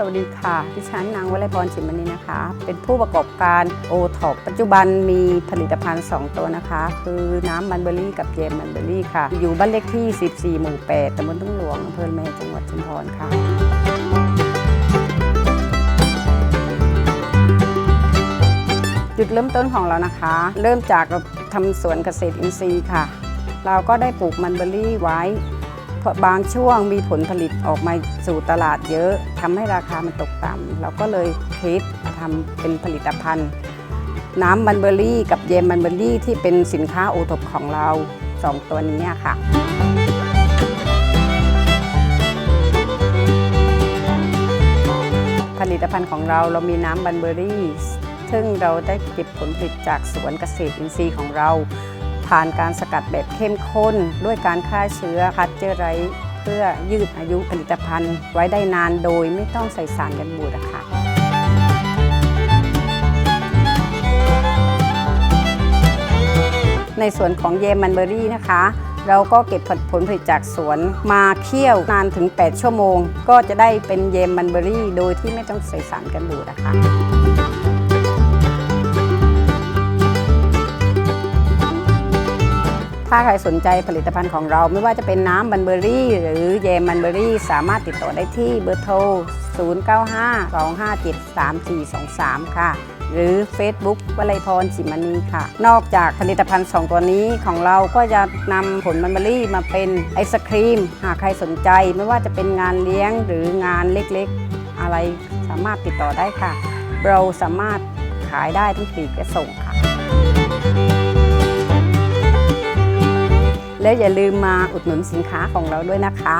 สวัสดีค่ะ ดิฉันนางวลัยพรชิมมณีนะคะ เป็นผู้ประกอบการโอท็อปปัจจุบันมีผลิตภัณฑ์ 2 ตัวนะคะ คือน้ำมันเบอรี่กับเจมมันเบอรี่ค่ะ อยู่บ้านเลขที่ 14 หมู่ 8ตำบลทุ่งหลวงอำเภอแม่จังหวัดชุมพรค่ะจุดเริ่มต้นของเรานะคะ เริ่มจากเราทำสวนเกษตรอินทรีย์ค่ะ เราก็ได้ปลูกมันเบอรี่ไว้ บางช่วงมีผลผลิตออกมาสู่ตลาดเยอะทำให้ราคามันตกต่ำเราก็เลยคิดทำเป็นผลิตภัณฑ์ น้ำมันเบอรี่กับเยมมันเบอรี่ที่เป็นสินค้าโอท็อปของเราสองตัวนี้ค่ะผลิตภัณฑ์ของเราเรามีน้ำบันเบอรี่ ซึ่งเราได้เก็บผลผลิตจากสวนเกษตรอินทรีย์ของเรา ผ่านการสกัดแบบเข้มข้น ด้วยการฆ่าเชื้อพัดเจอไรเพื่อยืดอายุผลิตภัณฑ์ ไว้ได้นานโดยไม่ต้องใส่สารกันบูดนะคะในส่วนของเยมันเบอรี่นะคะ เราก็เก็บผลผลผลิตจากสวนมาเคี่ยวนานถึง 8 ชั่วโมง ก็จะได้เป็นเยมันเบอรี่ โดยที่ไม่ต้องใส่สารกันบูดนะคะ ถ้าใครสนใจผลิตภัณฑ์ของเราไม่ว่าจะเป็นน้ำมันเบอรี่ หรือเยมมันเบอรี่ สามารถติดต่อได้ที่เบอร์โทร 0952573423 ค่ะ หรือ Facebook วลัยพรสิมณีค่ะ นอกจากผลิตภัณฑ์ 2 ตัวนี้ของเราก็จะนำผลมันเบอรี่มาเป็นไอศครีม หากใครสนใจไม่ว่าจะเป็นงานเลี้ยงหรืองานเล็กๆ อะไรสามารถติดต่อได้ค่ะ เราสามารถขายได้ทั้งปีกและส่งค่ะ แล้วอย่าลืมมาอุดหนุนสินค้าของเราด้วยนะคะ